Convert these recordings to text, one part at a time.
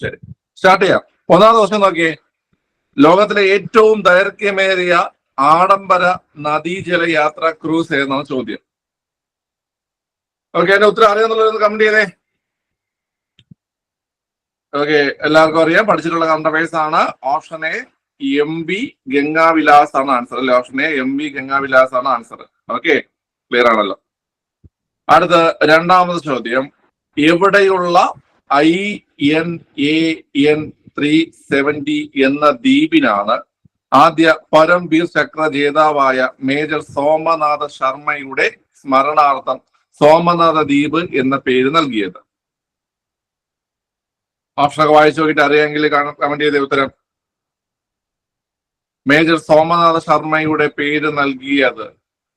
ശരി. സ്റ്റാർട്ട് ചെയ്യാം. ഒന്നാം ദിവസം നോക്കിയേ. ലോകത്തിലെ ഏറ്റവും ദൈർഘ്യമേറിയ ആഡംബര നദീജല യാത്ര ക്രൂസ് ഏതെന്നാണ് ചോദ്യം. ഓക്കെ എന്റെ ഉത്തരം അറിയാന്നുള്ളത് കമന്റ് ചെയ്തേ. ഓക്കെ എല്ലാവർക്കും അറിയാം. പഠിച്ചിട്ടുള്ള കണ്ടവേഴ്സ് ആണ് option A M B Gangavilas ആണ് ആൻസർ അല്ലെ? Option A M B Gangavilas ആണ് ആൻസർ ഓക്കെ ക്ലിയർ ആണല്ലോ. അടുത്ത രണ്ടാമത് ചോദ്യം. എവിടെയുള്ള I N A N three seventy എന്ന ദ്വീപിനാണ് ആദ്യ പരംവീർ ചക്ര ജേതാവായ മേജർ സോമനാഥ ശർമ്മയുടെ സ്മരണാർത്ഥം സോമനാഥ ദ്വീപ് എന്ന പേര് നൽകിയത്. ഓപ്ഷനൊക്കെ വായിച്ചു നോക്കിയിട്ട് അറിയാമെങ്കിൽ കമന്റ് ചെയ്ത ഉത്തരം. മേജർ സോമനാഥ ശർമ്മയുടെ പേര് നൽകിയത്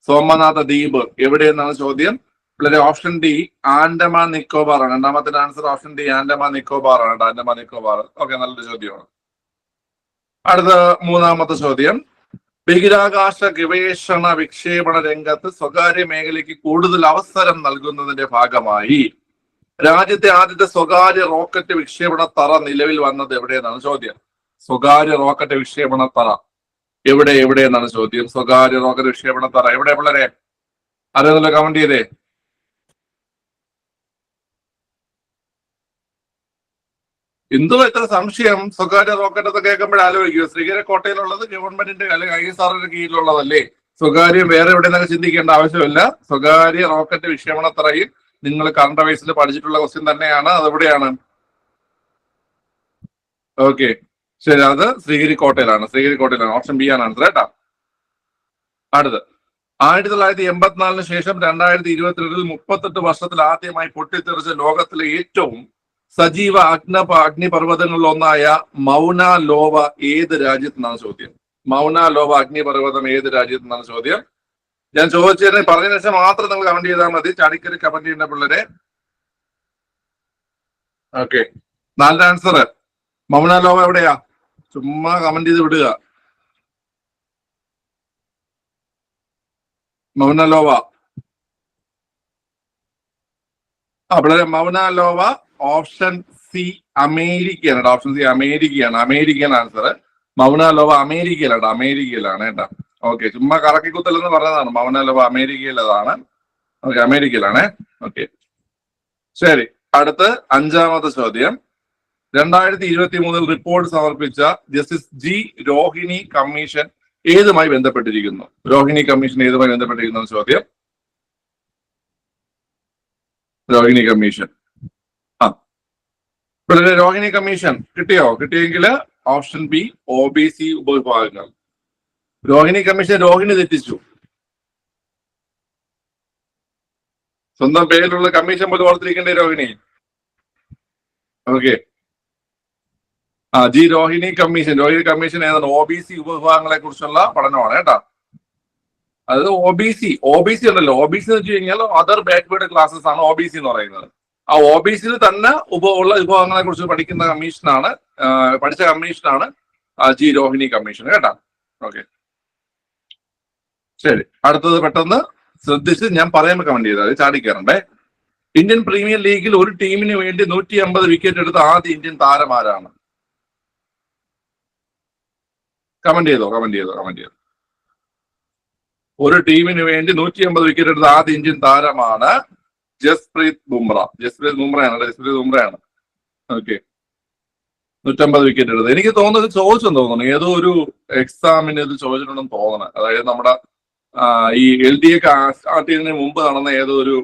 സോമനാഥ ദ്വീപ്. എവിടെയെന്നാണ് ചോദ്യം? വളരെ ഓപ്ഷൻ ഡി ആൻഡമാൻ നിക്കോബാർ ആണ് രണ്ടാമത്തെ answer option D Andaman Nicobar ആണ് ആൻഡമാൻ നിക്കോബാർ. ഓക്കെ നല്ലൊരു ചോദ്യമാണ്. അടുത്ത മൂന്നാമത്തെ ചോദ്യം. ബഹിരാകാശ ഗവേഷണ വിക്ഷേപണ രംഗത്ത് സ്വകാര്യ മേഖലയ്ക്ക് കൂടുതൽ അവസരം നൽകുന്നതിന്റെ ഭാഗമായി രാജ്യത്തെ ആദ്യത്തെ സ്വകാര്യ റോക്കറ്റ് വിക്ഷേപണ തറ നിലവിൽ വന്നത് എവിടെയെന്നാണ് ചോദ്യം. സ്വകാര്യ റോക്കറ്റ് വിക്ഷേപണ തറ. എവിടെ എവിടെയെന്നാണ് ചോദ്യം. സ്വകാര്യ റോക്കറ്റ് വിക്ഷേപണ തറ. എവിടെ പിള്ളേരെ? അറിയാതല്ലോ കമന്റ് ചെയ്തേ? എന്തോ എത്ര സംശയം? സ്വകാര്യ റോക്കറ്റ് ഒക്കെ കേൾക്കുമ്പോൾ ആലോചിക്കുക ശ്രീകരക്കോട്ടയിലുള്ളത് ഗവൺമെന്റിന്റെ അല്ലെങ്കിൽ ഐ എസ് ആറിന്റെ കീഴിലുള്ളതല്ലേ? സ്വകാര്യം വേറെ എവിടെ നിന്നൊക്കെ ചിന്തിക്കേണ്ട ആവശ്യമില്ല. സ്വകാര്യ റോക്കറ്റ് വിക്ഷേപണത്തറയിൽ നിങ്ങൾ കറണ്ട് വയസ്സിൽ പഠിച്ചിട്ടുള്ള ക്വസ്റ്റ്യൻ തന്നെയാണ്. അതെവിടെയാണ്? ഓക്കെ. ശരി അത് ശ്രീഗിരിക്കോട്ടയിലാണ് ശ്രീഗിരിക്കോട്ടയിലാണ് ഓപ്ഷൻ ബി ആണ് ആൻസർ കേട്ടോ. അടുത്ത്. ആയിരത്തി തൊള്ളായിരത്തി എൺപത്തിനാലിന് ശേഷം രണ്ടായിരത്തി ഇരുപത്തിരണ്ടിൽ മുപ്പത്തെട്ട് വർഷത്തിൽ ആദ്യമായി പൊട്ടിത്തെറിച്ച ലോകത്തിലെ ഏറ്റവും സജീവ അഗ്ന അഗ്നിപർവതങ്ങളിൽ ഒന്നായ മൗന ലോവ ഏത് രാജ്യത്തെന്നാണ് ചോദ്യം? മൗന ലോവ അഗ്നിപർവതം ഏത് രാജ്യത്തെന്നാണ് ചോദ്യം? ഞാൻ ചോദിച്ചതിന് പറഞ്ഞ ശേഷം മാത്രം നിങ്ങൾ കമന്റ് ചെയ്താൽ മതി. ചാടിക്കറി കമന്റ് ചെയ്യുന്ന പിള്ളേരെ. ഓക്കെ നാലിന്റെ ആൻസർ മൗന ലോവ എവിടെയാ? ചുമ്മാ കമന്റ് ചെയ്ത് വിടുക. മൗന ലോവ ആ പിള്ളേരെ മൗന ലോവ ഓപ്ഷൻ സി അമേരിക്കയാണ് ഓപ്ഷൻ സി അമേരിക്കയാണ്. അമേരിക്കൻ ആൻസർ മൗന ലോവ അമേരിക്കയിലാണ് അമേരിക്കയിലാണ് കേട്ടോ. ഓക്കെ ചുമ്മാ കറക്കി കുത്തലെന്ന് പറഞ്ഞതാണ്. മൗന ലോവ അമേരിക്കയിലതാണ്. ഓക്കെ അമേരിക്കയിലാണ്. ഓക്കെ ശരി അടുത്ത് അഞ്ചാമത്തെ ചോദ്യം. രണ്ടായിരത്തി ഇരുപത്തി മൂന്നിൽ റിപ്പോർട്ട് സമർപ്പിച്ച ജസ്റ്റിസ് ജി രോഹിണി കമ്മീഷൻ ഏതുമായി ബന്ധപ്പെട്ടിരിക്കുന്നു? രോഹിണി കമ്മീഷൻ ഏതുമായി ബന്ധപ്പെട്ടിരിക്കുന്നു ചോദ്യം. രോഹിണി കമ്മീഷൻ. ഇവിടെ രോഹിണി കമ്മീഷൻ കിട്ടിയോ? കിട്ടിയെങ്കിൽ option B O B C ഉപവിഭാഗങ്ങൾ. Rohini commission Rohini തെറ്റിച്ചു. സ്വന്തം പേരിലുള്ള കമ്മീഷൻ പോലും ഓർത്തിരിക്കേണ്ടേ രോഹിണി ഓക്കെ ആ G Rohini commission Rohini commission ഏതാണ്? ഒ ബി സി ഉപവിഭാഗങ്ങളെ കുറിച്ചുള്ള പഠനമാണ് കേട്ടോ. അതായത് O B C O B C ഉണ്ടല്ലോ. ഒ ബി സി എന്ന് വെച്ച് കഴിഞ്ഞാൽ അതർ ബാക്ക്വേർഡ് ക്ലാസ്സസ് ആണ് ഒ ബി സി എന്ന് പറയുന്നത്. ആ ഒ ബി സിയിൽ തന്നെ ഉപ ഉള്ള വിഭവങ്ങളെ കുറിച്ച് പഠിക്കുന്ന കമ്മീഷനാണ് പഠിച്ച കമ്മീഷനാണ് ജി രോഹിണി കമ്മീഷൻ കേട്ടാ. ഓക്കെ. ശരി. അടുത്തത് പെട്ടെന്ന് ശ്രദ്ധിച്ച് ഞാൻ പറയാൻ കമന്റ് ചെയ്താൽ ചാടി കയറണ്ടേ. ഇന്ത്യൻ പ്രീമിയർ ലീഗിൽ ഒരു ടീമിന് വേണ്ടി നൂറ്റി അമ്പത് വിക്കറ്റ് എടുത്ത ആദ്യ ഇന്ത്യൻ താരം ആരാണ്? കമന്റ് ചെയ്തോ? കമന്റ് ചെയ്തോ? കമന്റ് ചെയ്തോ? ഒരു ടീമിന് വേണ്ടി നൂറ്റി അമ്പത് വിക്കറ്റ് എടുത്ത ആദ്യ ഇന്ത്യൻ താരമാണ് ജസ്പ്രീത് ബുംറ. ജസ്പ്രീത് ബുംറയാണ് ജസ്പ്രീത് ബുംറയാണ്. ഓക്കെ നൂറ്റമ്പത് വിക്കറ്റ് എടുത്തത്. എനിക്ക് തോന്നുന്നത് ചോദിച്ചെന്ന് തോന്നുന്നു. ഏതോ ഒരു എക്സാമിന് ഇത് ചോദിച്ചിട്ടുണ്ടെന്ന് തോന്നണം. അതായത് നമ്മുടെ ഈ എൽ ഡി എ സ്റ്റാർട്ട് മുമ്പ് നടന്ന ഏതോ ഒരു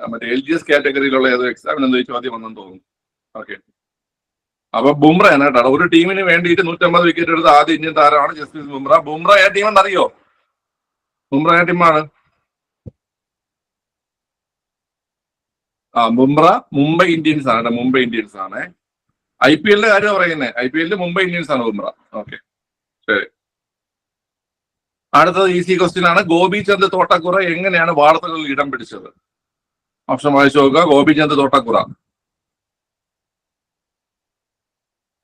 മറ്റേ എൽ ജി എസ് കാറ്റഗറിയിലുള്ള ഏതോ എക്സാമിന് എന്തോ ചോദ്യം വന്നെന്ന് തോന്നുന്നു. ഓക്കെ അപ്പൊ ബുംറയാണ് കേട്ടോ. ഒരു ടീമിന് വേണ്ടിയിട്ട് നൂറ്റമ്പത് വിക്കറ്റ് എടുത്ത ആദ്യ ഇന്ത്യൻ താരമാണ് ജസ്പ്രീത് ബുംറ. ബുംറ ഏ ടീം എന്നറിയോ ബുംറ ഏ ടീമാണ് ആ ബുംറ മുംബൈ ഇന്ത്യൻസ് ആണ് മുംബൈ ഇന്ത്യൻസ് ആണ്. ഐ പി എല്ലിന്റെ കാര്യം പറയുന്നത് ഐ പി എല്ലിൽ മുംബൈ ഇന്ത്യൻസ് ആണ് ബുംറ. ഓക്കെ. ശരി. അടുത്തത് ഈസി ക്വസ്റ്റ്യൻ ആണ്. ഗോപിചന്ദ് തോട്ടക്കുറ എങ്ങനെയാണ് വാർത്തകളിൽ ഇടം പിടിച്ചത്? ഓപ്ഷൻ വായിച്ചു നോക്കുക. ഗോപിചന്ദ് തോട്ടക്കുറ.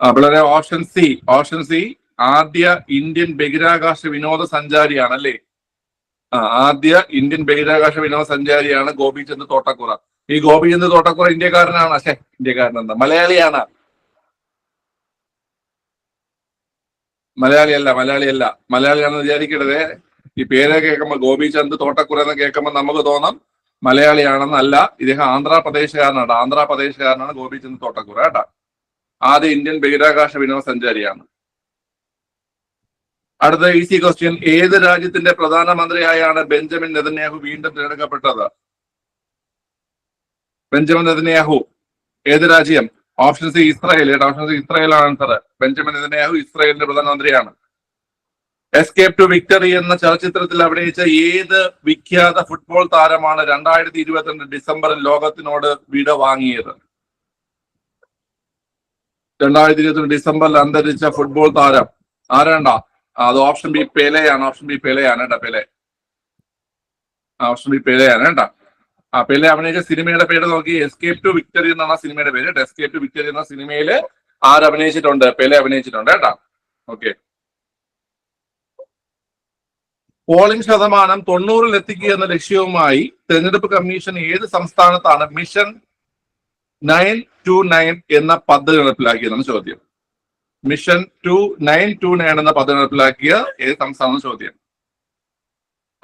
പിള്ളേരെ ഓപ്ഷൻ സി. ഓപ്ഷൻ സി ആദ്യ ഇന്ത്യൻ ബഹിരാകാശ വിനോദസഞ്ചാരിയാണ് അല്ലേ ആ ആദ്യ ഇന്ത്യൻ ബഹിരാകാശ വിനോദസഞ്ചാരിയാണ് ഗോപിചന്ദ് തോട്ടക്കുറ. ഈ ഗോപി എന്ന് തോട്ടക്കുറ ഇന്ത്യക്കാരനാണ്. അല്ലേ ഇന്ത്യക്കാരനെന്ന് മലയാളിയാണ്. മലയാളിയല്ല മലയാളിയല്ല. മലയാളിയാണെന്ന് വിചാരിക്കരുതേ. ഈ പേര് കേൾക്കുമ്പോൾ ഗോപി ചന്ദ് തോട്ടക്കുറ എന്ന് കേൾക്കുമ്പോൾ നമുക്ക് തോന്നാം മലയാളിയാണെന്നല്ല. ഇദ്ദേഹം ആന്ധ്രാപ്രദേശുകാരനാണ്. ആന്ധ്രാപ്രദേശുകാരനാണ് ഗോപിചന്ദ് തോട്ടക്കുറ കേട്ടാ. ആദ്യ ഇന്ത്യൻ ബഹിരാകാശ വിനോദസഞ്ചാരിയാണ് അടുത്ത ഈസി ക്വസ്റ്റ്യൻ. ഏത് രാജ്യത്തിന്റെ പ്രധാനമന്ത്രിയായാണ് ബെഞ്ചമിൻ നെതന്യാഹു വീണ്ടും തിരഞ്ഞെടുക്കപ്പെട്ടത്? Benjamin Netanyahu. ഏത് രാജ്യം? Option C Israel. Option C Israel ആണ് ആൻസർ ബെഞ്ചമിൻ നെതന്യാഹു ഇസ്രായേലിന്റെ പ്രധാനമന്ത്രിയാണ്. എസ്കേപ്പ് ടു വിക്ടറി എന്ന ചലച്ചിത്രത്തിൽ അഭിനയിച്ച ഏത് വിഖ്യാത ഫുട്ബോൾ താരമാണ് രണ്ടായിരത്തി ഇരുപത്തിരണ്ട് ഡിസംബറിൽ ലോകത്തിനോട് വിട വാങ്ങിയത്? രണ്ടായിരത്തി ഇരുപത്തിരണ്ട് ഡിസംബറിൽ അന്തരിച്ച ഫുട്ബോൾ താരം ആരാണ്ട? അത് ഓപ്ഷൻ ബി പെലെയാണ്. ഓപ്ഷൻ ബി പെലെയാണ്. കേട്ടോ പെലെ. ഓപ്ഷൻ ബി പെലെയാണ്. കേട്ടോ ആ പിന്നെ അഭിനയിച്ച സിനിമയുടെ പേര് നോക്കി എസ്കേപ്പ് ടു വിക്ടറി എന്നാണ് ആ സിനിമയുടെ പേര്. എസ്കേപ്പ് ടു വിക്ടറി എന്ന സിനിമയിൽ ആര് അഭിനയിച്ചിട്ടുണ്ട്? പേലെ അഭിനയിച്ചിട്ടുണ്ട് കേട്ടാ. ഓക്കെ പോളിംഗ് ശതമാനം തൊണ്ണൂറിൽ എത്തിക്കുക എന്ന ലക്ഷ്യവുമായി തെരഞ്ഞെടുപ്പ് കമ്മീഷൻ ഏത് സംസ്ഥാനത്താണ് മിഷൻ നയൻ ടു നയൻ എന്ന പദ്ധതി നടപ്പിലാക്കിയതെന്ന് ചോദ്യം. Mission two nine two nine എന്ന പദ്ധതി നടപ്പിലാക്കിയ ഏത് സംസ്ഥാനം ചോദ്യം.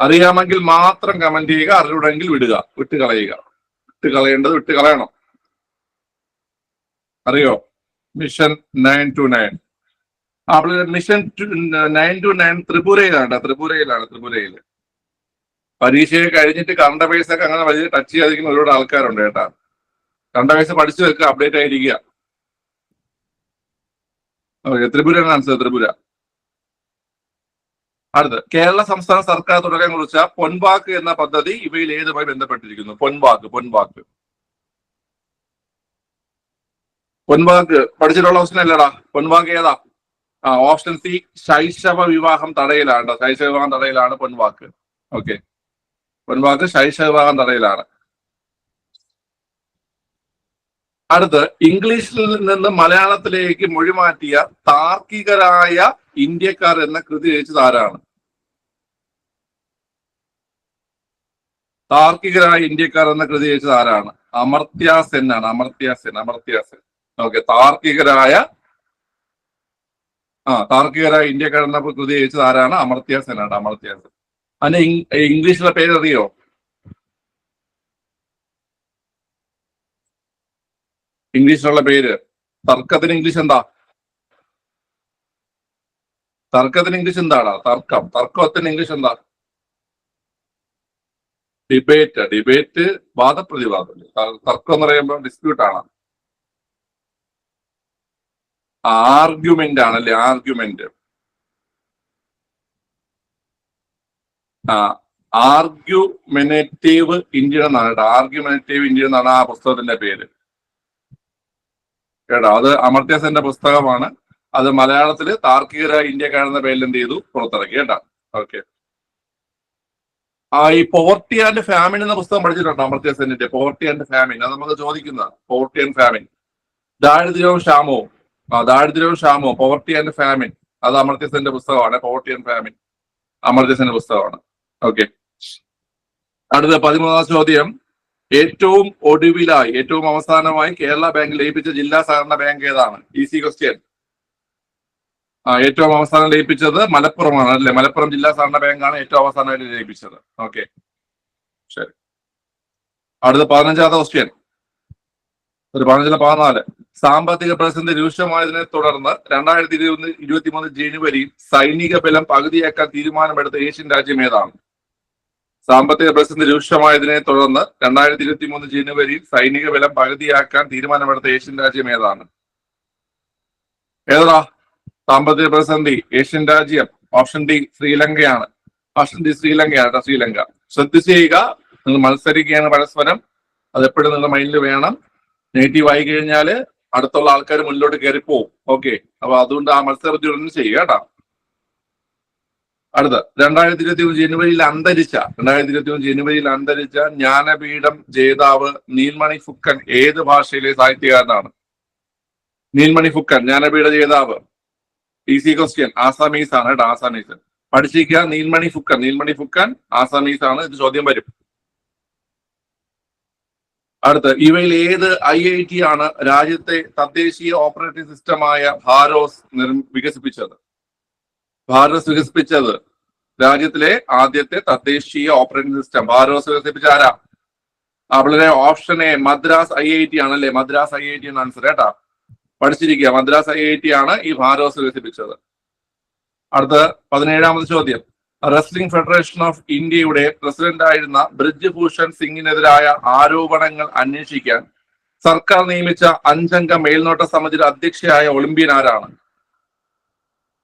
അറിയാമെങ്കിൽ മാത്രം കമന്റ് ചെയ്യുക അറിവിടെങ്കിൽ വിടുക വിട്ട് കളയുക വിട്ട് കളയേണ്ടത് വിട്ട് കളയണം അറിയോ മിഷൻ നയൻ ടു നയൻ അപ്പോൾ മിഷൻ നയൻ ടു നയൻ ത്രിപുരയിലാണ് ത്രിപുരയിലാണ് ത്രിപുരയിൽ. പരീക്ഷയെ കഴിഞ്ഞിട്ട് കറണ്ട് അഫയേഴ്സ് ഒക്കെ അങ്ങനെ വലിയ ടച്ച് ചെയ്യാതിരിക്കുന്ന ഒരുപാട് ആൾക്കാരുണ്ട് കേട്ടാ. കറണ്ട് അഫയേഴ്സ് പഠിച്ചു വെക്കുക അപ്ഡേറ്റ് ആയിരിക്കുക ഓക്കെ ത്രിപുര ആൻസർ ത്രിപുര. അടുത്ത് കേരള സംസ്ഥാന സർക്കാർ തുടക്കം കുറിച്ച പൊൻവാക്ക് എന്ന പദ്ധതി ഇവയിൽ ഏതുമായി ബന്ധപ്പെട്ടിരിക്കുന്നു. പൊൻവാക്ക് പൊൻവാക്ക്. പൊൻവാക്ക് പഠിച്ചിട്ടുള്ള ഓപ്ഷൻ അല്ലടാ. പൊൻവാക്ക് ഏതാ? ആ ഓപ്ഷൻ സി ശൈശവ വിവാഹം തടയിലാണ്. ശൈശവ വിവാഹം തടയിലാണ് പൊൻവാക്ക്. ഓക്കെ പൊൻവാക്ക് ശൈശവ വിവാഹം തടയിലാണ്. അടുത്ത് ഇംഗ്ലീഷിൽ നിന്ന് മലയാളത്തിലേക്ക് മൊഴിമാറ്റിയ താർക്കികരായ ഇന്ത്യക്കാർ എന്ന കൃതി രചിച്ചത് ആരാണ്? താർക്കികരായ ഇന്ത്യക്കാർ എന്ന കൃതി രചിച്ചത് ആരാണ്? അമർത്യ സെൻ ആണ്. അമർത്യ ഓക്കെ താർക്കികരായ ആ താർക്കികരായ ഇന്ത്യക്കാർ എന്ന കൃതി രചിച്ചത് ആരാണ്? അമർത്യ സെൻ ആണ് അമർത്യ സെൻ. അതിന്റെ ഇംഗ്ലീഷിലെ പേര് അറിയോ ഇംഗ്ലീഷിലുള്ള പേര്. തർക്കത്തിന് ഇംഗ്ലീഷ് എന്താ? തർക്കത്തിന് ഇംഗ്ലീഷ് എന്താണ്? തർക്കം. തർക്കത്തിന് ഇംഗ്ലീഷ് എന്താ ഡിബേറ്റ് ഡിബേറ്റ് വാദപ്രതിവാദം. തർക്കം എന്ന് പറയുമ്പോൾ ഡിസ്പ്യൂട്ട് ആണ്. ആർഗ്യുമെന്റ് ആണല്ലേ ആർഗ്യുമെന്റ് ആ ആർഗ്യുമെനേറ്റീവ് ഇന്ത്യൻ എന്നാണ് കേട്ടോ. ആർഗ്യുമെനേറ്റീവ് ഇന്ത്യൻ എന്നാണ് ആ പുസ്തകത്തിന്റെ പേര്. കേട്ടോ അത് അമർത്യസന്റെ പുസ്തകമാണ്. അത് മലയാളത്തിൽ താർക്കികരായ ഇന്ത്യക്കാർ എന്ന പേരിൽ എന്ത് ചെയ്തു? പുറത്തിറക്കി കേട്ടോ ഓക്കെ. ആ ഈ പോവർട്ടി ആൻഡ് ഫാമിൻ എന്ന പുസ്തകം പഠിച്ചിട്ടുണ്ടോ അമർത്യ സെന്നിന്റെ? പോവർട്ടി ആൻഡ് ഫാമിൻ അത് നമുക്ക് ചോദിക്കുന്നതാണ് പോവർട്ടി ആൻഡ് ഫാമിൻ ദാരിദ്ര്യവും ക്ഷാമവും. ആ ദാരിദ്ര്യവും ക്ഷാമവും. പോവർട്ടി ആൻഡ് ഫാമിൻ അത് അമർത്യ സെന്റെ പുസ്തകമാണ്. പോവർട്ടി ആൻഡ് ഫാമിൻ അമർത്യ സെന്റെ പുസ്തകമാണ്. ഓക്കെ. അടുത്ത പതിമൂന്നാം ചോദ്യം. ഏറ്റവും ഒടുവിലായി ഏറ്റവും അവസാനമായി കേരള ബാങ്ക് ലയിപ്പിച്ച ജില്ലാ സഹകരണ ബാങ്ക് ഏതാണ്? ഈസി ക്വസ്റ്റ്യൻ ഏറ്റവും അവസാനം ലയിപ്പിച്ചത് മലപ്പുറമാണ് അല്ലെ? മലപ്പുറം ജില്ലാ സഹകരണ ബാങ്കാണ് ഏറ്റവും അവസാനമായിട്ട് ലയിപ്പിച്ചത്. ഓക്കെ. ശരി. അടുത്ത പതിനഞ്ചാമത്തെ ക്വസ്റ്റ്യൻ ഒരു പതിനഞ്ചിലെ പതിനാല്. സാമ്പത്തിക പ്രതിസന്ധി രൂക്ഷമായതിനെ തുടർന്ന് രണ്ടായിരത്തി ഇരുപത്തി ഇരുപത്തി മൂന്ന് ജനുവരിയിൽ സൈനിക ബലം പകുതിയാക്കാൻ തീരുമാനമെടുത്ത ഏഷ്യൻ രാജ്യം ഏതാണ്? സാമ്പത്തിക പ്രതിസന്ധി രൂക്ഷമായതിനെ തുടർന്ന് രണ്ടായിരത്തി ഇരുപത്തി മൂന്ന് ജനുവരിയിൽ സൈനിക ബലം പകുതിയാക്കാൻ തീരുമാനമെടുത്ത ഏഷ്യൻ രാജ്യം ഏതാണ്? ഏതാ സാമ്പത്തിക പ്രതിസന്ധി ഏഷ്യൻ രാജ്യം ഓപ്ഷൻ ഡി ശ്രീലങ്കയാണ്. ഓപ്ഷൻ ഡി ശ്രീലങ്കയാണ് ശ്രീലങ്ക. ശ്രദ്ധിച്ച് ചെയ്യുക നിങ്ങൾ മത്സരിക്കുകയാണ് പരസ്പരം. അതെപ്പോഴും നിങ്ങളുടെ മൈൻഡിൽ വേണം. നെഗറ്റീവ് ആയി കഴിഞ്ഞാൽ അടുത്തുള്ള ആൾക്കാർ മുന്നിലോട്ട് കയറിപ്പോവും. ഓക്കെ അപ്പൊ അതുകൊണ്ട് ആ മത്സരബുദ്ധി ഒന്ന് ചെയ്യുക കേട്ടോ. അടുത്ത രണ്ടായിരത്തി ഇരുപത്തി മൂന്ന് ജനുവരിയിൽ അന്തരിച്ച രണ്ടായിരത്തി ഇരുപത്തി മൂന്ന് ജനുവരിയിൽ അന്തരിച്ച ജ്ഞാനപീഠം ജേതാവ് നീൽമണി ഫുക്കൻ ഏത് ഭാഷയിലെ സാഹിത്യകാരനാണ്? നീൽമണി ഫുക്കൻ ജ്ഞാനപീഠ ജേതാവ്. ഈസി ക്വസ്റ്റ്യൻ ആസാമീസ് ആണ് കേട്ടോ ആസാമീസ് പഠിച്ചിരിക്കുക നീൽമണി ഫുക്കൻ. നീൽമണി ഫുക്കൻ ആസാമീസ് ആണ്. ഇത് ചോദ്യം വരും. അടുത്ത് ഇവയിൽ ഏത് ഐ ഐ ടി ആണ് രാജ്യത്തെ തദ്ദേശീയ ഓപ്പറേറ്റിംഗ് സിസ്റ്റമായ ഭാരോസ് വികസിപ്പിച്ചത്? ഭാരോസ് വികസിപ്പിച്ചത് രാജ്യത്തിലെ ആദ്യത്തെ തദ്ദേശീയ ഓപ്പറേറ്റിംഗ് സിസ്റ്റം. ഭാരോസ് വികസിപ്പിച്ച ആരാ? അവളുടെ option A Madras I I T ആണല്ലേ? മദ്രാസ് ഐ ഐ ടി ആണ് ആൻസർ കേട്ടാ. പഠിച്ചിരിക്കുക. മദ്രാസ് ഐ ഐ ടി ആണ് ഈ ഭാരവ് വികസിപ്പിച്ചത് അടുത്ത പതിനേഴാമത് ചോദ്യം. റെസ്ലിംഗ് ഫെഡറേഷൻ ഓഫ് ഇന്ത്യയുടെ പ്രസിഡന്റ് ആയിരുന്ന ബ്രിജ് ഭൂഷൺ സിംഗിനെതിരായ ആരോപണങ്ങൾ അന്വേഷിക്കാൻ സർക്കാർ നിയമിച്ച അഞ്ചംഗ മേൽനോട്ട സമിതിയുടെ അധ്യക്ഷയായ ഒളിമ്പ്യൻ ആരാണ്?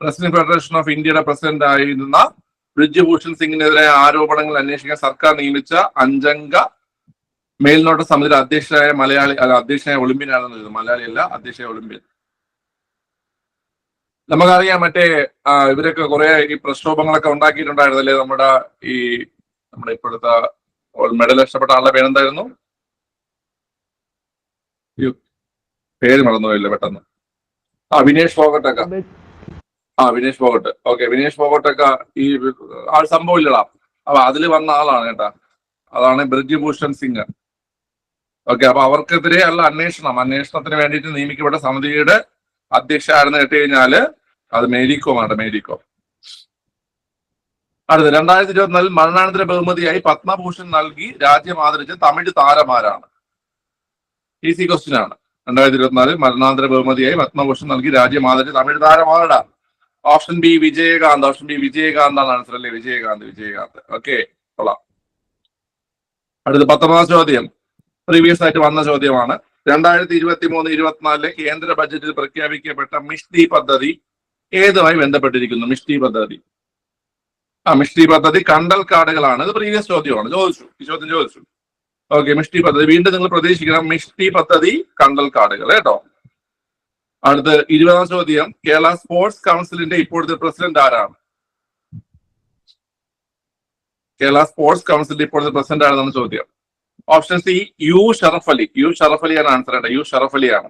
റെസ്ലിംഗ് ഫെഡറേഷൻ ഓഫ് ഇന്ത്യയുടെ പ്രസിഡന്റ് ആയിരുന്ന ബ്രിജ് ഭൂഷൺ സിംഗിനെതിരായ ആരോപണങ്ങൾ അന്വേഷിക്കാൻ സർക്കാർ നിയമിച്ച അഞ്ചംഗ മേൽനോട്ട സമിതിയുടെ അധ്യക്ഷരായ മലയാളി അല്ല അധ്യക്ഷനായ ഒളിമ്പ്യൻ ആണെന്ന് എഴുതും മലയാളി അല്ല അധ്യക്ഷയായ ഒളിമ്പ്യൻ. നമുക്കറിയാം മറ്റേ ഇവരൊക്കെ കുറെ ഈ പ്രക്ഷോഭങ്ങളൊക്കെ ഉണ്ടാക്കിയിട്ടുണ്ടായിരുന്നല്ലേ നമ്മുടെ ഈ നമ്മുടെ ഇപ്പോഴത്തെ മെഡൽ നഷ്ടപ്പെട്ട ആളുടെ പേരെന്തായിരുന്നു? പേര് മറന്നുപോയില്ല പെട്ടെന്ന്. ആ വിനേഷ് ഫോഗട്ടൊക്കെ ആ വിനേഷ് ഫോഗട്ട് ഓക്കെ വിനേഷ് ഫോഗട്ടൊക്കെ ഈ ആൾ സംഭവം ഇല്ലടാ. അപ്പൊ അതിൽ വന്ന ആളാണ് കേട്ടാ. അതാണ് ബ്രിജ്ഭൂഷൺ സിംഗ്. ഓക്കെ അപ്പൊ അവർക്കെതിരെ ഉള്ള അന്വേഷണം അന്വേഷണത്തിന് വേണ്ടിയിട്ട് നിയമിക്കപ്പെട്ട സമിതിയുടെ അധ്യക്ഷ ആരെന്ന് കേട്ട് കഴിഞ്ഞാൽ അത് മേരിക്കോമാണ് മേരിക്കോം അടുത്ത രണ്ടായിരത്തി ഇരുപത്തിനാലിൽ മരണാനന്തര ബഹുമതിയായി പത്മഭൂഷൺ നൽകി രാജ്യം ആദരിച്ച തമിഴ് താരമാരാണ്. ഈസി ക്വസ്റ്റ്യൻ ആണ്. രണ്ടായിരത്തി ഇരുപത്തിനാലിൽ മരണാന്തര ബഹുമതിയായി പത്മഭൂഷൺ നൽകി രാജ്യം ആദരിച്ച Tamil താരമാരാണ്. Option B Vijayakanth option B Vijayakanth ആണ് ആൻസർ അല്ലേ? വിജയകാന്ത് വിജയകാന്ത്. ഓക്കെ കൊള്ളാം. അടുത്ത പത്തൊമ്പതാം ചോദ്യം. പ്രീവിയസ് ആയിട്ട് വന്ന ചോദ്യമാണ്. രണ്ടായിരത്തി ഇരുപത്തി മൂന്ന് ഇരുപത്തിനാലിലെ കേന്ദ്ര ബജറ്റിൽ പ്രഖ്യാപിക്കപ്പെട്ട മിഷ്ടി പദ്ധതി ഏതുമായി ബന്ധപ്പെട്ടിരിക്കുന്നു? മിഷ്ടി പദ്ധതി. ആ മിഷ്ടി പദ്ധതി കണ്ടൽ കാടുകളാണ്. ഇത് പ്രീവിയസ് ചോദ്യമാണ്. ചോദിച്ചു. ഈ ചോദ്യം ചോദിച്ചു. ഓക്കെ മിഷ്ടി പദ്ധതി. വീണ്ടും നിങ്ങൾ പ്രതീക്ഷിക്കണം. മിഷ്ടി പദ്ധതി കണ്ടൽ കാടുകൾ. കേട്ടോ? അടുത്ത് ഇരുപതാം ചോദ്യം. കേരള സ്പോർട്സ് കൗൺസിലിന്റെ ഇപ്പോഴത്തെ പ്രസിഡന്റ് ആരാണ്? കേരള സ്പോർട്സ് കൗൺസിലിന്റെ ഇപ്പോഴത്തെ പ്രസിഡന്റ് ആണെന്നാണ് ചോദ്യം. Option C U Sharaf Ali. U Sharaf അലിയാണ് answer ആണ് യു ഷറഫ് അലിയാണ്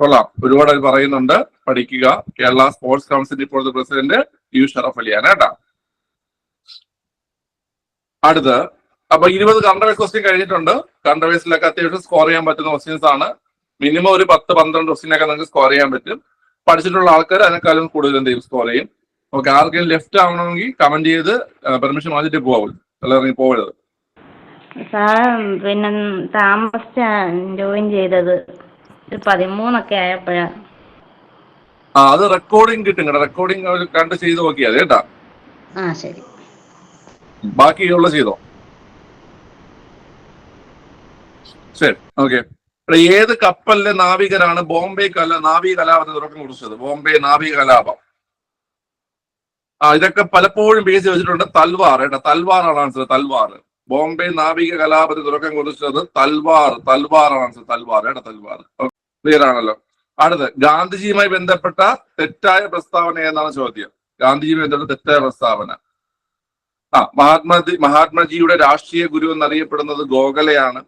കൊള്ളാം. ഒരുപാട് അത് പറയുന്നുണ്ട്. പഠിക്കുക. കേരള സ്പോർട്സ് കൗൺസിൽ ഇപ്പോഴത്തെ പ്രസിഡന്റ് യു ഷറഫ് അലിയാണ് കേട്ടോ. അടുത്ത്. അപ്പൊ ഇരുപത് കണ്ടവേഴ്സ് ക്വസ്റ്റ്യൻ കഴിഞ്ഞിട്ടുണ്ട്. കണ്ടവേഴ്സിലൊക്കെ അത്യാവശ്യം സ്കോർ ചെയ്യാൻ പറ്റുന്ന ക്വസ്റ്റ്യൻസ് ആണ്. മിനിമം ഒരു പത്ത് പന്ത്രണ്ട് ക്വസ്റ്റ്യനൊക്കെ നിങ്ങൾക്ക് സ്കോർ ചെയ്യാൻ പറ്റും. പഠിച്ചിട്ടുള്ള ആൾക്കാർ അതിനേക്കാളും കൂടുതൽ എന്തെങ്കിലും സ്കോർ ചെയ്യും. ഓക്കെ ആർക്കെങ്കിലും ലെഫ്റ്റ് ആവണമെങ്കിൽ കമന്റ് ചെയ്ത് പെർമിഷൻ വാങ്ങിച്ചിട്ട് പോവും. അല്ല ഇറങ്ങി പോകരുത് സാറ് പിന്നെ താമസിച്ചാ ജോയിൻ ചെയ്തത്. ഒരു പതിമൂന്നൊക്കെ ആയപ്പോഴാ. ആ അത് റെക്കോർഡിംഗ് കിട്ടും. കേട്ടോ റെക്കോർഡിംഗ് കണ്ട് ചെയ്ത് നോക്കിയാൽ കേട്ടാ? ആ ശരി. ബാക്കിയുള്ള ചെയ്തോ? ശരി ഓക്കെ ഏത് കപ്പലിലെ നാവികരാണ് ബോംബെ കല നാവിക കലാപത്തിന് തുടക്കം കുറിച്ചത്? ബോംബെ നാവിക കലാപം. ആ ഇതൊക്കെ പലപ്പോഴും ബേസ് വെച്ചിട്ടുണ്ട് തൽവാർ കേട്ടോ. തൽവാറാണ് ആൻസർ തൽവാർ. ബോംബെ നാവിക കലാപത്തിന് തുടക്കം കുറിച്ചത് തൽവാർ തൽവാറാണ് തൽവാർ കേട്ടോ തൽവാർ. ക്ലിയർ ആണല്ലോ. അടുത്ത് ഗാന്ധിജിയുമായി ബന്ധപ്പെട്ട തെറ്റായ പ്രസ്താവന എന്നാണ് ചോദ്യം? ഗാന്ധിജിയുമായി ബന്ധപ്പെട്ട തെറ്റായ പ്രസ്താവന. ആ മഹാത്മാജി മഹാത്മാജിയുടെ രാഷ്ട്രീയ ഗുരു എന്നറിയപ്പെടുന്നത് ഗോഖലെയാണ്.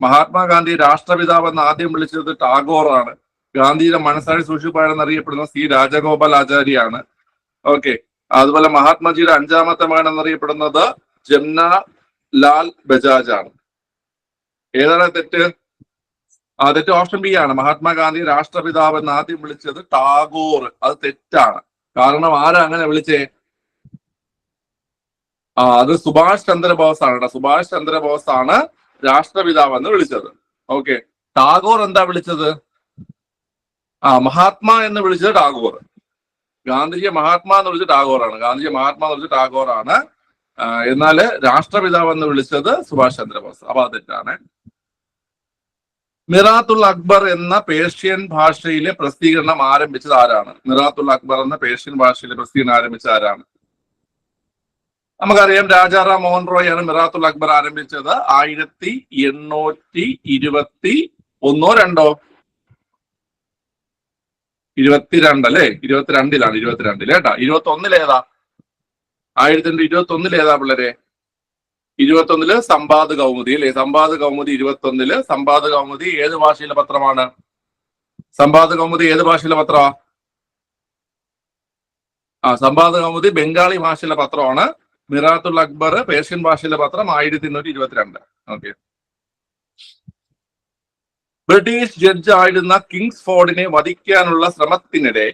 മഹാത്മാഗാന്ധി രാഷ്ട്രപിതാവ് എന്ന് ആദ്യം വിളിച്ചത് ടാഗോറാണ്. ഗാന്ധിയുടെ മനസ്സാഴി സൂക്ഷിപ്പാടെന്ന് അറിയപ്പെടുന്ന സി രാജഗോപാൽ ആചാര്യാണ് ഓക്കെ അതുപോലെ മഹാത്മാജിയുടെ അഞ്ചാമത്തെ മകൻ എന്നറിയപ്പെടുന്നത് ജംന ലാൽ ബജാജ് ആണ് ഏതാണ് തെറ്റ്? ആ തെറ്റ് ഓപ്ഷൻ ബി ആണ്. മഹാത്മാഗാന്ധി രാഷ്ട്രപിതാവ് എന്ന് ആദ്യം വിളിച്ചത് ടാഗോർ. അത് തെറ്റാണ്. കാരണം ആരാ അങ്ങനെ വിളിച്ചേ? ആ അത് സുഭാഷ് ചന്ദ്രബോസ് ആണ് കേട്ടോ. സുഭാഷ് ചന്ദ്രബോസ് ആണ് രാഷ്ട്രപിതാവ് എന്ന് വിളിച്ചത്. ഓക്കെ. ടാഗോർ എന്താ വിളിച്ചത്? ആ മഹാത്മാ എന്ന് വിളിച്ചത് ടാഗോർ. ഗാന്ധിജിയെ മഹാത്മാ എന്ന് വിളിച്ചത് ആണ് ഗാന്ധിജി മഹാത്മാ എന്ന് വിളിച്ചത് ടാഗോറാണ്. എന്നാൽ രാഷ്ട്രപിതാവ് എന്ന് വിളിച്ചത് സുഭാഷ് ചന്ദ്രബോസ്. അപ്പൊ അത് തെറ്റാണ്. മിറാത്തുൽ അക്ബർ എന്ന പേർഷ്യൻ ഭാഷയിലെ പ്രസിദ്ധീകരണം ആരംഭിച്ചത് ആരാണ്? മിറാത്തുൽ അക്ബർ എന്ന പേർഷ്യൻ ഭാഷയിലെ പ്രസിദ്ധീകരണം ആരംഭിച്ചത് ആരാണ്? നമുക്കറിയാം രാജാറാം മോഹൻ റോയ് ആണ് മിറാത്തുൽ അക്ബർ ആരംഭിച്ചത് ആയിരത്തി എണ്ണൂറ്റി ഇരുപത്തി ഒന്നോ രണ്ടോ? ഇരുപത്തിരണ്ട് അല്ലേ? ഇരുപത്തിരണ്ടിലാണ് ഇരുപത്തിരണ്ടിൽ കേട്ടാ. ഇരുപത്തി ഒന്നിലേതാ ആയിരത്തി തൊണ്ണൂറ്റി ഇരുപത്തി ഒന്നിൽ ഏതാ പിള്ളേരെ? ഇരുപത്തി ഒന്നിൽ സമ്പാദ് കൗമുദി അല്ലെ? സമ്പാദ കൗമുദി ഇരുപത്തി ഒന്നിൽ സമ്പാദ കൗമുദി ഏത് ഭാഷയിലെ പത്രമാണ്? സമ്പാദ കൗമുദി ഏത് ഭാഷയിലെ പത്രമാ? ആ സമ്പാദ കൗമുദി ബംഗാളി ഭാഷയിലെ പത്രമാണ്. മിറാത്തുൽ അക്ബർ പേർഷ്യൻ ഭാഷയിലെ പത്രം ആയിരത്തി എണ്ണൂറ്റി ഇരുപത്തിരണ്ട് ഓക്കെ. ബ്രിട്ടീഷ് ജഡ്ജ് ആയിരുന്ന കിങ്സ് ഫോർഡിനെ വധിക്കാനുള്ള ശ്രമത്തിനിടെ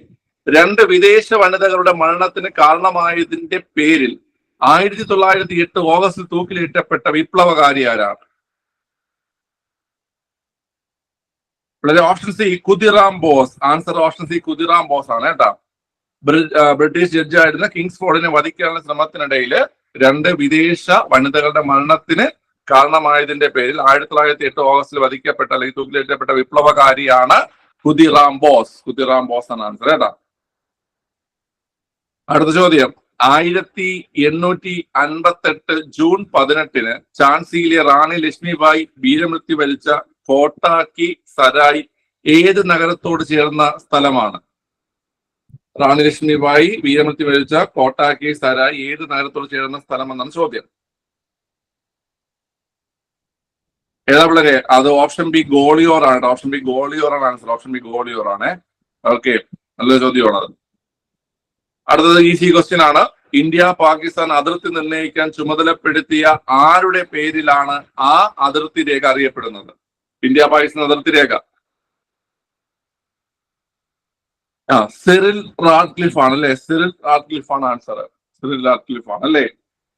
രണ്ട് വിദേശ വനിതകളുടെ മരണത്തിന് കാരണമായതിന്റെ പേരിൽ ആയിരത്തി തൊള്ളായിരത്തി എട്ട് ഓഗസ്റ്റിൽ തൂക്കിലേറ്റപ്പെട്ട വിപ്ലവകാരി ആരാണ് option C Khudiram Bose. Answer option C Khudiram Bose ആണ് കേട്ടോ. ബ്രിട്ടീഷ് ജഡ്ജ് ബ്രിട്ടീഷ് ജഡ്ജായിരുന്ന കിങ്സ്ഫോർഡിനെ വധിക്കാനുള്ള ശ്രമത്തിനിടയിൽ രണ്ട് വിദേശ വനിതകളുടെ മരണത്തിന് കാരണമായതിന്റെ പേരിൽ ആയിരത്തി തൊള്ളായിരത്തി എട്ട് ഓഗസ്റ്റിൽ വധിക്കപ്പെട്ട അല്ലെങ്കിൽ തൂക്കിലേറ്റപ്പെട്ട വിപ്ലവകാരിയാണ് കുതിറാം ബോസ്. കുതിറാം ബോസ് ആണ് ആൻസർ കേട്ടാ. അടുത്ത ചോദ്യം. ആയിരത്തി എണ്ണൂറ്റി അൻപത്തെട്ട് ജൂൺ പതിനെട്ടിന് ഝാൻസിയിലെ റാണി ലക്ഷ്മിബായി വീരമൃത്യു വരിച്ച കോട്ടാക്കി സരായ് ഏത് നഗരത്തോട് ചേർന്ന സ്ഥലമാണ്? റാണി ലക്ഷ്മിബായി വീരമൃത്യു വരിച്ച കോട്ടാക്കി സരായ് ഏത് നഗരത്തോട് ചേർന്ന സ്ഥലമെന്നാണ് ചോദ്യം. ഏതാ പിള്ളേരെ? അത് ഓപ്ഷൻ ബി ഗോളിയോർ ആണ് ഓപ്ഷൻ ബി ഗോളിയോർ ആണ് ആൻസർ. ഓപ്ഷൻ ബി ഗോളിയോർ ആണ് ഓക്കെ. നല്ലൊരു ചോദ്യമാണ് അത് അടുത്തത് ഈസി ക്വസ്റ്റ്യൻ ആണ്. ഇന്ത്യ പാകിസ്ഥാൻ അതിർത്തി നിർണയിക്കാൻ ചുമതലപ്പെടുത്തിയ ആരുടെ പേരിലാണ് ആ അതിർത്തി രേഖ അറിയപ്പെടുന്നത്? ഇന്ത്യ പാകിസ്ഥാൻ അതിർത്തി രേഖ. ആ സിറിൽ റാഡ്ക്ലിഫ് ആണ് അല്ലെ? സിറിൽ റാഡ്ക്ലിഫ് ആണ് ആൻസർ സിറിൽ റാഡ്ക്ലിഫ് ആണ് അല്ലേ?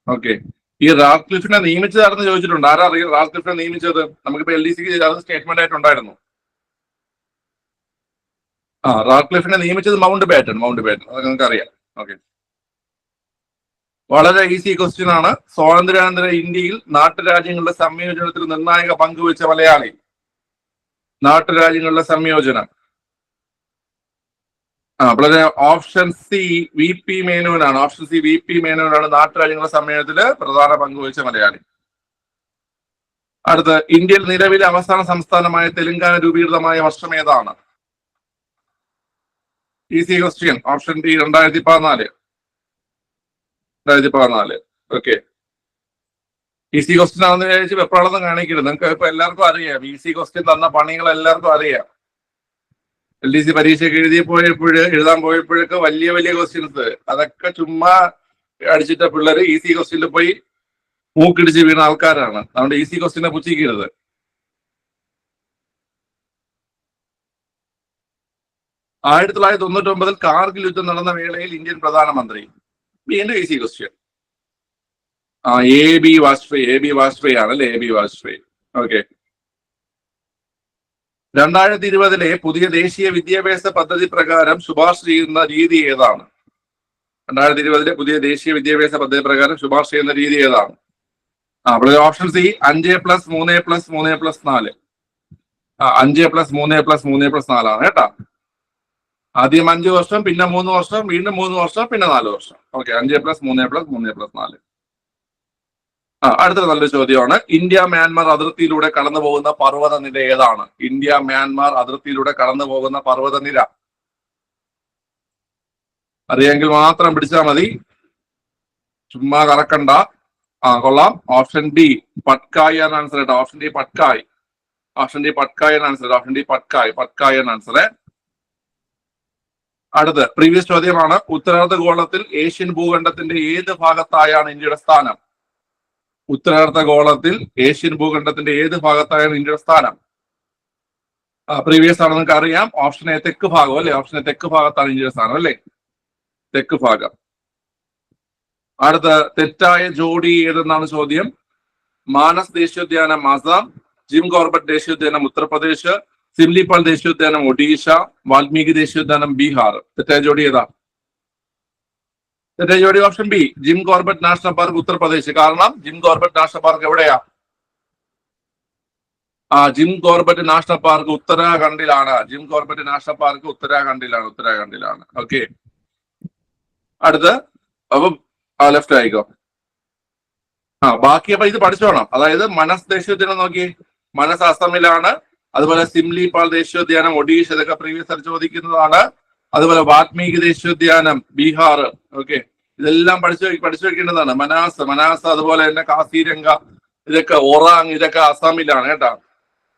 ഓക്കെ ഈ റാഡ്ക്ലിഫിനെ നിയമിച്ചതാണെന്ന് ചോദിച്ചിട്ടുണ്ട്. ആരാ അറിയാം റാഡ്ക്ലിഫിനെ നിയമിച്ചത്? നമുക്കിപ്പോ എൽ ഡി സിക്ക് അത് സ്റ്റേറ്റ്മെന്റ് ആയിട്ടുണ്ടായിരുന്നു ആ റാഡ്ക്ലിഫിനെ നിയമിച്ചത് മൗണ്ട് ബാറ്റൺ. Mount baton. അതൊക്കെ നിങ്ങൾക്ക് അറിയാം ഓക്കെ വളരെ ഈസി ക്വസ്റ്റ്യൻ ആണ്. സ്വാതന്ത്ര്യാനന്തര ഇന്ത്യയിൽ നാട്ടുരാജ്യങ്ങളുടെ സംയോജനത്തിൽ നിർണായക പങ്കുവച്ച മലയാളി. നാട്ടുരാജ്യങ്ങളുടെ സംയോജനം. ആ വളരെ ഓപ്ഷൻ സി വി പി മേനോനാണ്. ഓപ്ഷൻ സി വി പി മേനോനാണ് നാട്ടുരാജ്യങ്ങളുടെ സംയോജനത്തിൽ പ്രധാന പങ്കുവച്ച മലയാളി. അടുത്ത് ഇന്ത്യയിൽ നിലവിലെ അവസാന സംസ്ഥാനമായ തെലങ്കാന രൂപീകൃതമായ വർഷം ഏതാണ്? ഈസി ക്വസ്റ്റ്യൻ ഓപ്ഷൻ ഡി രണ്ടായിരത്തി പതിനാല് രണ്ടായിരത്തി പതിനാല് ഓക്കെ ഇ സി ക്വസ്റ്റ്യൻ ആണെന്ന് വിചാരിച്ച് വെപ്രാളൊന്നും കാണിക്കരുത്. നിങ്ങൾക്ക് ഇപ്പൊ എല്ലാവർക്കും അറിയാം. ഇ സി ക്വസ്റ്റ്യൻ തന്ന പണികൾ എല്ലാവർക്കും അറിയാം. എൽ ഡി സി പരീക്ഷയ്ക്ക് എഴുതി പോയപ്പോഴ് എഴുതാൻ പോയപ്പോഴൊക്കെ വലിയ വലിയ ക്വസ്റ്റ്യൻസ് അതൊക്കെ ചുമ്മാ അടിച്ചിട്ട പിള്ളേർ ഇ സി ക്വസ്റ്റ്യനിൽ പോയി മൂക്കിടിച്ച് വീണ ആൾക്കാരാണ്. അതുകൊണ്ട് ഇ സി ക്വസ്റ്റ്യനെ പുച്ഛിക്കരുത്. ആയിരത്തി തൊള്ളായിരത്തി തൊണ്ണൂറ്റി ഒമ്പതിൽ കാർഗിൽ യുദ്ധം നടന്ന വേളയിൽ ഇന്ത്യൻ പ്രധാനമന്ത്രി. വീണ്ടും ഈസി ക്വസ്റ്റ്യൻ ആ A B Vajpayee A B Vajpayee ആണ് അല്ലെ? A B Vajpayee. ഓക്കെ രണ്ടായിരത്തി ഇരുപതിലെ പുതിയ ദേശീയ വിദ്യാഭ്യാസ പദ്ധതി പ്രകാരം ശുപാർശ ചെയ്യുന്ന രീതി ഏതാണ്? രണ്ടായിരത്തി ഇരുപതിലെ പുതിയ ദേശീയ വിദ്യാഭ്യാസ പദ്ധതി പ്രകാരം ശുപാർശ ചെയ്യുന്ന രീതി ഏതാണ്? ആ അപ്പോൾ ഓപ്ഷൻ സി അഞ്ച് പ്ലസ് മൂന്ന് പ്ലസ് മൂന്ന് പ്ലസ് നാല്. ആ അഞ്ച് പ്ലസ് മൂന്ന് പ്ലസ് മൂന്ന് പ്ലസ് നാലാണ് കേട്ടാ? ആദ്യം അഞ്ച് വർഷം പിന്നെ മൂന്ന് വർഷം വീണ്ടും മൂന്ന് വർഷം പിന്നെ നാല് വർഷം. ഓക്കെ അഞ്ച് പ്ലസ് മൂന്ന് പ്ലസ് മൂന്ന് പ്ലസ് നാല്. ആ അടുത്ത നല്ലൊരു ചോദ്യമാണ്. ഇന്ത്യ മ്യാൻമാർ അതിർത്തിയിലൂടെ കടന്നു പോകുന്ന പർവത നിര ഏതാണ്? ഇന്ത്യ മ്യാൻമാർ അതിർത്തിയിലൂടെ കടന്നു പോകുന്ന പർവത നിര അറിയാമെങ്കിൽ മാത്രം പിടിച്ചാൽ മതി. ചുമ്മാ കറക്കണ്ട. ആ കൊള്ളാം. ഓപ്ഷൻ ഡി പട്കായ് ആണ് ആൻസർ കേട്ടോ. Option D Patkai. Option D Patkai ആണ് answer option D Patkai. Patkai ആണ് ആൻസർ അടുത്ത് പ്രീവിയസ് ചോദ്യമാണ്. ഉത്തരാർദ്ധഗോളത്തിൽ ഏഷ്യൻ ഭൂഖണ്ഡത്തിന്റെ ഏത് ഭാഗത്തായാണ് ഇന്ത്യയുടെ സ്ഥാനം? ഉത്തരാർദ്ധഗോളത്തിൽ ഏഷ്യൻ ഭൂഖണ്ഡത്തിന്റെ ഏത് ഭാഗത്തായാണ് ഇന്ത്യയുടെ സ്ഥാനം? പ്രീവിയസ് ആണ് നിങ്ങൾക്ക് അറിയാം. ഓപ്ഷൻ എ തെക്ക് ഭാഗം അല്ലെ? ഓപ്ഷൻ എ തെക്ക് ഭാഗത്താണ് ഇന്ത്യയുടെ സ്ഥാനം അല്ലെ? തെക്ക് ഭാഗം. അടുത്ത തെറ്റായ ജോഡി ഏതെന്നാണ് ചോദ്യം? മാനസ് ദേശീയോദ്യാനം ആസാം ജിം കോർബറ്റ് ദേശീയോദ്യാനം ഉത്തർപ്രദേശ് സിംലിപാൽ ദേശീയോദ്യാനം ഒഡീഷ വാൽമീകി ദേശീയോദ്യാനം ബീഹാർ. തെറ്റായ ജോഡി ഏതാ? തെറ്റായ ജോഡി option B Jim Corbett national park Uttar Pradesh. കാരണം ജിം കോർബറ്റ് നാഷണൽ പാർക്ക് എവിടെയാ? ആ ജിം കോർബറ്റ് നാഷണൽ പാർക്ക് ഉത്തരാഖണ്ഡിലാണ്. ജിം കോർബറ്റ് നാഷണൽ പാർക്ക് ഉത്തരാഖണ്ഡിലാണ് ഉത്തരാഖണ്ഡിലാണ്. ഓക്കെ. അടുത്ത് അപ്പൊ ലെഫ്റ്റ് ആയിക്കോ. ആ ബാക്കി അപ്പൊ ഇത് പഠിച്ചോണം. അതായത് മനസ് ദേശീയോദ്യാനം നോക്കി മനസ് അസമിലാണ് അതുപോലെ സിംലിപാൽ ദേശീയോദ്യാനം ഒഡീഷ ഇതൊക്കെ പ്രീവിയസ് ആയിട്ട് ചോദിക്കുന്നതാണ്. അതുപോലെ വാത്മീകി ദേശീയോദ്യാനം ബീഹാർ ഓക്കെ ഇതെല്ലാം പഠിച്ചു പഠിച്ചു വെക്കേണ്ടതാണ്. മനാസ് മനാസ് അതുപോലെ തന്നെ കാസിരംഗ ഇതൊക്കെ ഒറാങ് ഇതൊക്കെ അസാമിലാണ് കേട്ടോ.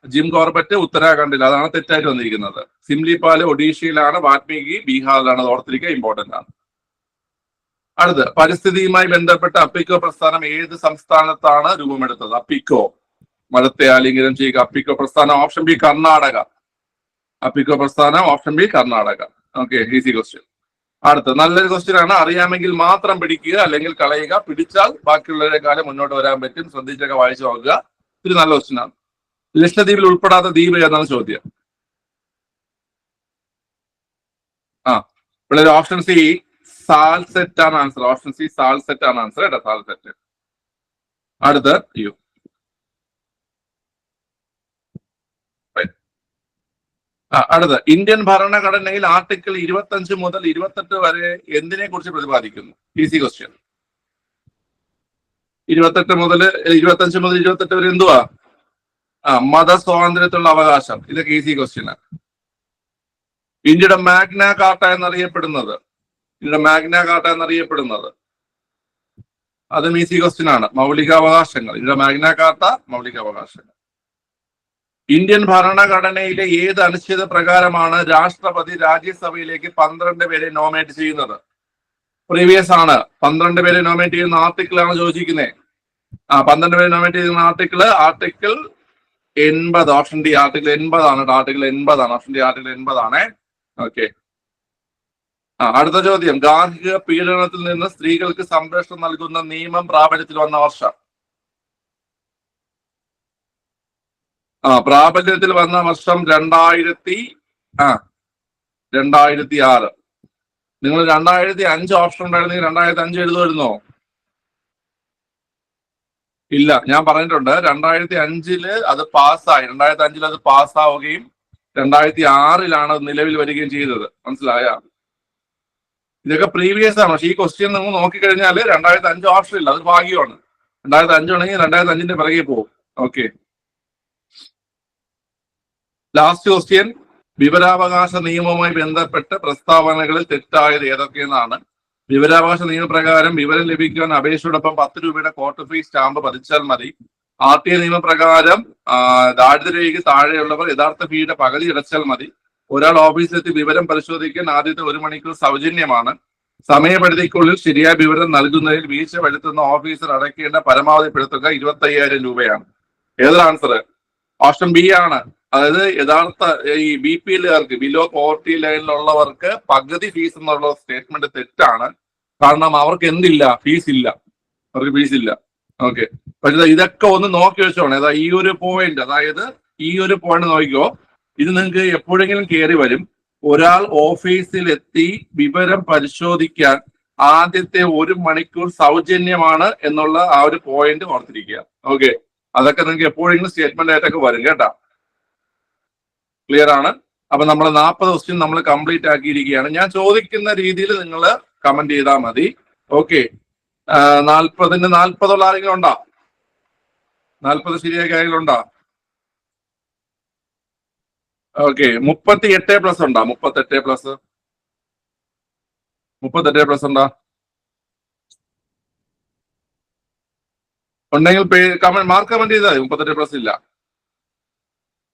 ജിം കോർബറ്റ് ഉത്തരാഖണ്ഡിൽ അതാണ് തെറ്റായിട്ട് വന്നിരിക്കുന്നത്. സിംലിപാൽ ഒഡീഷയിലാണ് വാത്മീകി ബീഹാറിലാണ് ഓർത്തിരിക്കുക ഇമ്പോർട്ടന്റ് ആണ്. അടുത്ത് പരിസ്ഥിതിയുമായി ബന്ധപ്പെട്ട അപ്പിക്കോ പ്രസ്ഥാനം ഏത് സംസ്ഥാനത്താണ് രൂപമെടുത്തത്? അപ്പിക്കോ. മതത്തെ ആലിംഗനം ചെയ്യുക. അപ്പിക്കോ പ്രസ്ഥാനം ഓപ്ഷൻ ബി കർണാടക. അപ്പിക്കോ പ്രസ്ഥാനം option B Karnataka. Okay easy question അടുത്ത നല്ലൊരു ക്വസ്റ്റ്യൻ ആണ്. അറിയാമെങ്കിൽ മാത്രം പിടിക്കുക അല്ലെങ്കിൽ കളയുക. പിടിച്ചാൽ ബാക്കിയുള്ളവരെ കാലം മുന്നോട്ട് വരാൻ പറ്റും. ശ്രദ്ധിച്ചൊക്കെ വായിച്ചു നോക്കുക. ഇതൊരു നല്ല ക്വസ്റ്റ്യൻ ആണ്. ലക്ഷദ്വീപിൽ ഉൾപ്പെടാത്ത ദ്വീപ് ഏതാണ് ചോദ്യം. ആ ഇവിടെ ഓപ്ഷൻ സി സാൽസെറ്റ് ആണ് ആൻസർ ഓപ്ഷൻ സി സാൽസെറ്റ് ആണ് ആൻസർ കേട്ടോ സാൽസെറ്റ്. അടുത്ത് അയ്യോ Right. ആ അടുത്ത്. ഇന്ത്യൻ ഭരണഘടനയിൽ ആർട്ടിക്കിൾ ഇരുപത്തഞ്ച് മുതൽ ഇരുപത്തെട്ട് വരെ എന്തിനെ കുറിച്ച് പ്രതിപാദിക്കുന്നു? ഈസി ക്വസ്റ്റ്യൻ ഇരുപത്തെട്ട് മുതൽ ഇരുപത്തഞ്ച് മുതൽ ഇരുപത്തെട്ട് വരെ എന്തുവാ? ആ മത സ്വാതന്ത്ര്യത്തിലുള്ള അവകാശം. ഇതൊക്കെ ഈസി ക്വസ്റ്റ്യൻ ഇന്ത്യയുടെ മാഗ്ന കാർട്ട എന്നറിയപ്പെടുന്നത്. ഇന്ത്യയുടെ മാഗ്ന കാർട്ട എന്നറിയപ്പെടുന്നത്. അതും ഈസി ക്വസ്റ്റ്യൻ ആണ്. മൗലികാവകാശങ്ങൾ. ഇന്ത്യയുടെ മാഗ്ന കാർട്ട മൗലികാവകാശങ്ങൾ. ഇന്ത്യൻ ഭരണഘടനയിലെ ഏത് അനുച്ഛേദ പ്രകാരമാണ് രാഷ്ട്രപതി രാജ്യസഭയിലേക്ക് പന്ത്രണ്ട് പേരെ നോമിനേറ്റ് ചെയ്യുന്നത്? പ്രീവിയസ് ആണ്. പന്ത്രണ്ട് പേരെ നോമിനേറ്റ് ചെയ്യുന്ന ആർട്ടിക്കിൾ ആണ് ചോദിച്ചിരിക്കുന്നത് ആ പന്ത്രണ്ട് പേരെ നോമിനേറ്റ് ചെയ്യുന്ന ആർട്ടിക്കിൾ ആർട്ടിക്കിൾ എൺപത് ഓപ്ഷൻ ഡി ആർട്ടിക്കിൾ എൺപതാണ് ആർട്ടിക്കിൾ എൺപതാണ് ഓപ്ഷൻ ഡി ആർട്ടിക്കിൾ എൺപതാണേ. ഓക്കെ ആ അടുത്ത ചോദ്യം. ഗാർഹിക പീഡനത്തിൽ നിന്ന് സ്ത്രീകൾക്ക് സംരക്ഷണം നൽകുന്ന നിയമം പ്രാബല്യത്തിൽ വന്ന വർഷം. ആ പ്രാബല്യത്തിൽ വന്ന വർഷം രണ്ടായിരത്തി ആ രണ്ടായിരത്തി ആറ് നിങ്ങൾ രണ്ടായിരത്തി അഞ്ച് ഓപ്ഷൻ ഉണ്ടായിരുന്നെങ്കിൽ രണ്ടായിരത്തി അഞ്ച് എഴുതുമായിരുന്നോ? ഇല്ല ഞാൻ പറഞ്ഞിട്ടുണ്ട്. രണ്ടായിരത്തി അഞ്ചിൽ അത് പാസ്സായി. രണ്ടായിരത്തി അഞ്ചിൽ അത് പാസ്സാവുകയും രണ്ടായിരത്തി ആറിലാണ് അത് നിലവിൽ വരികയും ചെയ്തത്. മനസ്സിലായ? ഇതൊക്കെ പ്രീവിയസ് ആണ്. പക്ഷേ ഈ ക്വസ്റ്റ്യൻ നിങ്ങൾ നോക്കിക്കഴിഞ്ഞാൽ രണ്ടായിരത്തി അഞ്ച് ഓപ്ഷൻ ഇല്ല. അത് ഭാഗ്യമാണ്. രണ്ടായിരത്തി അഞ്ചുണ്ടെങ്കിൽ രണ്ടായിരത്തി അഞ്ചിന്റെ പിറകെ പോകും. ഓക്കെ ലാസ്റ്റ് ക്വസ്റ്റ്യൻ വിവരാവകാശ നിയമവുമായി ബന്ധപ്പെട്ട് പ്രസ്താവനകളിൽ തെറ്റായത് ഏതൊക്കെയെന്നാണ്. വിവരാവകാശ നിയമപ്രകാരം വിവരം ലഭിക്കാൻ അപേക്ഷയോടൊപ്പം പത്ത് രൂപയുടെ കോർട്ട് ഫീസ് സ്റ്റാമ്പ് പതിച്ചാൽ മതി. ആർ ടി ഐ നിയമപ്രകാരം ദാരിദ്ര്യരേഖയ്ക്ക് താഴെയുള്ളവർ യഥാർത്ഥ ഫീയുടെ പകുതി അടച്ചാൽ മതി. ഒരാൾ ഓഫീസിലെത്തി വിവരം പരിശോധിക്കാൻ ആദ്യത്തെ ഒരു മണിക്കൂർ സൗജന്യമാണ്. സമയപരിധിക്കുള്ളിൽ ശരിയായ വിവരം നൽകുന്നതിൽ വീഴ്ച വരുത്തുന്ന ഓഫീസർ അടയ്ക്കേണ്ട പരമാവധി പിടുത്തുക ഇരുപത്തയ്യായിരം രൂപയാണ്. ഏതൊരു ആൻസർ ഓപ്ഷൻ ബി ആണ്. അതായത് യഥാർത്ഥ ഈ ബി പി എല്ലുകാർക്ക് ബിലോ പോവർട്ടി ലൈനിലുള്ളവർക്ക് പകുതി ഫീസ് എന്നുള്ള സ്റ്റേറ്റ്മെന്റ് തെറ്റാണ്. കാരണം അവർക്ക് എന്തില്ല? ഫീസ് ഇല്ല അവർക്ക് ഫീസ് ഇല്ല ഓക്കെ. പക്ഷേ ഇതൊക്കെ ഒന്ന് നോക്കി വെച്ചോണേ. അതായത് ഈ ഒരു പോയിന്റ് അതായത് ഈ ഒരു പോയിന്റ് നോക്കിക്കോ. ഇത് നിങ്ങൾക്ക് എപ്പോഴെങ്കിലും കയറി വരും. ഒരാൾ ഓഫീസിൽ എത്തി വിവരം പരിശോധിക്കാൻ ആദ്യത്തെ ഒരു മണിക്കൂർ സൗജന്യമാണ് എന്നുള്ള ആ ഒരു പോയിന്റ് ഓർത്തിരിക്കുക. ഓക്കെ. അതൊക്കെ നിങ്ങൾക്ക് എപ്പോഴെങ്കിലും സ്റ്റേറ്റ്മെന്റ് ആയിട്ടൊക്കെ വരും കേട്ടാ. ക്ലിയർ ആണ്. അപ്പൊ നമ്മൾ നാൽപ്പത് ക്വസ്റ്റ്യൻ നമ്മൾ കംപ്ലീറ്റ് ആക്കിയിരിക്കുകയാണ്. ഞാൻ ചോദിക്കുന്ന രീതിയിൽ നിങ്ങൾ കമന്റ് ചെയ്താൽ മതി. ഓക്കെ നാൽപ്പതിന് നാൽപ്പതുള്ള ആരെങ്കിലും ഉണ്ടോ? നാൽപ്പത് ശരിയായ ആരെങ്കിലും ഉണ്ടോ? ഓക്കെ മുപ്പത്തി എട്ട് പ്ലസ് ഉണ്ടോ? മുപ്പത്തെട്ട് പ്ലസ് മുപ്പത്തെട്ട് പ്ലസ് ഉണ്ടോ? ഉണ്ടെങ്കിൽ മാർക്ക് കമന്റ് ചെയ്താൽ മുപ്പത്തെട്ട് പ്ലസ് ഇല്ല.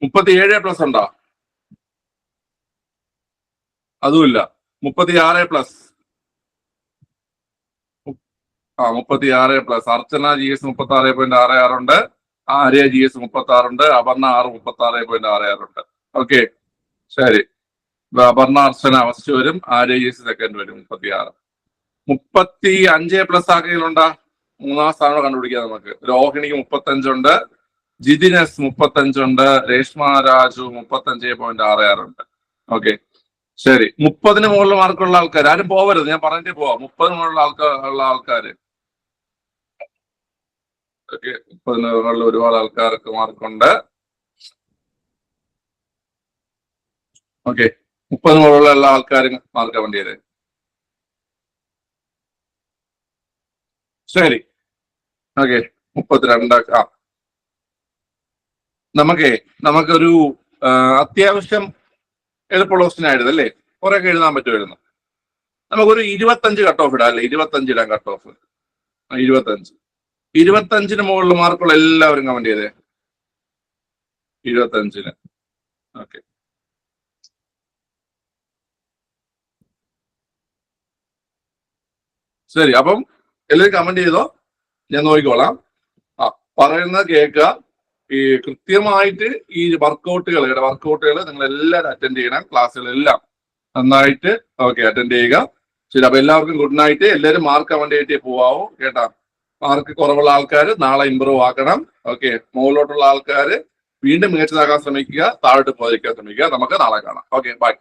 മുപ്പത്തി ഏഴ് പ്ലസ് ഉണ്ടോ? അതുമില്ല. മുപ്പത്തി ആറ് പ്ലസ് ആ മുപ്പത്തി ആറ് പ്ലസ് അർച്ചന ജി എസ് മുപ്പത്തി ആറ് പോയിന്റ് ആറ് ആറുണ്ട് ആര്യ ജി എസ് മുപ്പത്തി ആറുണ്ട് അപർണ ആറ് മുപ്പത്തി ആറ് പോയിന്റ് ആറ് ആറുണ്ട് ഓക്കെ ശരി. അപർണ അർച്ചന ഫസ്റ്റ് വരും. ആര്യ ജി എസ് സെക്കൻഡ് വരും. മുപ്പത്തി ആറ് മുപ്പത്തി അഞ്ച് പ്ലസ് ആക്കെങ്കിലുണ്ടാ മൂന്നാം സ്ഥാനം കണ്ടുപിടിക്കാം നമുക്ക്. രോഹിണിക്ക് മുപ്പത്തഞ്ചുണ്ട് ജിതിനസ് മുപ്പത്തഞ്ചുണ്ട് രേഷ്മ രാജു മുപ്പത്തഞ്ച് പോയിന്റ് ആറ് ആറുണ്ട് ഓക്കെ ശരി. മുപ്പതിന് മുകളിൽ മാർക്കുള്ള ആൾക്കാർ ആരും പോവരുത്. ഞാൻ പറഞ്ഞിട്ട് പോവാം. മുപ്പതിന് മുകളിലുള്ള ആൾക്കാർ ഉള്ള ആൾക്കാര്. ഓക്കെ. മുപ്പതിന് മുകളിൽ ഒരുപാട് ആൾക്കാർക്ക് മാർക്കുണ്ട്. ഓക്കെ. മുപ്പതിന് മുകളിലുള്ള എല്ലാ ആൾക്കാരും മാർക്ക വേണ്ടി വരെ ശരി. ഓക്കെ. മുപ്പത്തിരണ്ട് ആ. നമുക്കേ നമുക്കൊരു അത്യാവശ്യം എളുപ്പമുള്ള ക്വസ്റ്റ്യൻ ആയിരുന്നു അല്ലേ കുറെ ഒക്കെ എഴുതാൻ പറ്റുമായിരുന്നു. നമുക്കൊരു ഇരുപത്തഞ്ച് കട്ട് ഓഫ് ഇടാം അല്ലേ? ഇരുപത്തഞ്ച് ഇടാം കട്ട് ഓഫ് ഇരുപത്തഞ്ച്. ഇരുപത്തഞ്ചിന് മുകളിൽ മാർക്കുള്ള എല്ലാവരും കമന്റ് ചെയ്തേ. ഇരുപത്തഞ്ചിന്. ഓക്കെ ശരി അപ്പം എല്ലാവരും കമന്റ് ചെയ്തോ? ഞാൻ നോക്കിക്കോളാം. ആ പറയുന്നത് കേൾക്കുക. ഈ കൃത്യമായിട്ട് ഈ വർക്കൗട്ടുകൾ വർക്കൗട്ടുകൾ നിങ്ങൾ എല്ലാവരും അറ്റൻഡ് ചെയ്യണം. ക്ലാസ്സുകളെല്ലാം നന്നായിട്ട് ഓക്കെ അറ്റൻഡ് ചെയ്യുക. ശരി അപ്പൊ എല്ലാവർക്കും ഗുഡ് നൈറ്റ് എല്ലാവരും മാർക്ക് അവന്റെ പോവാവോ കേട്ടാ? മാർക്ക് കുറവുള്ള ആൾക്കാർ നാളെ ഇമ്പ്രൂവ് ആക്കണം. ഓക്കെ മുകളിലോട്ടുള്ള ആൾക്കാർ വീണ്ടും മികച്ചതാക്കാൻ ശ്രമിക്കുക താഴോട്ട് പോയിരിക്കാൻ ശ്രമിക്കുക. നമുക്ക് നാളെ കാണാം. Okay bye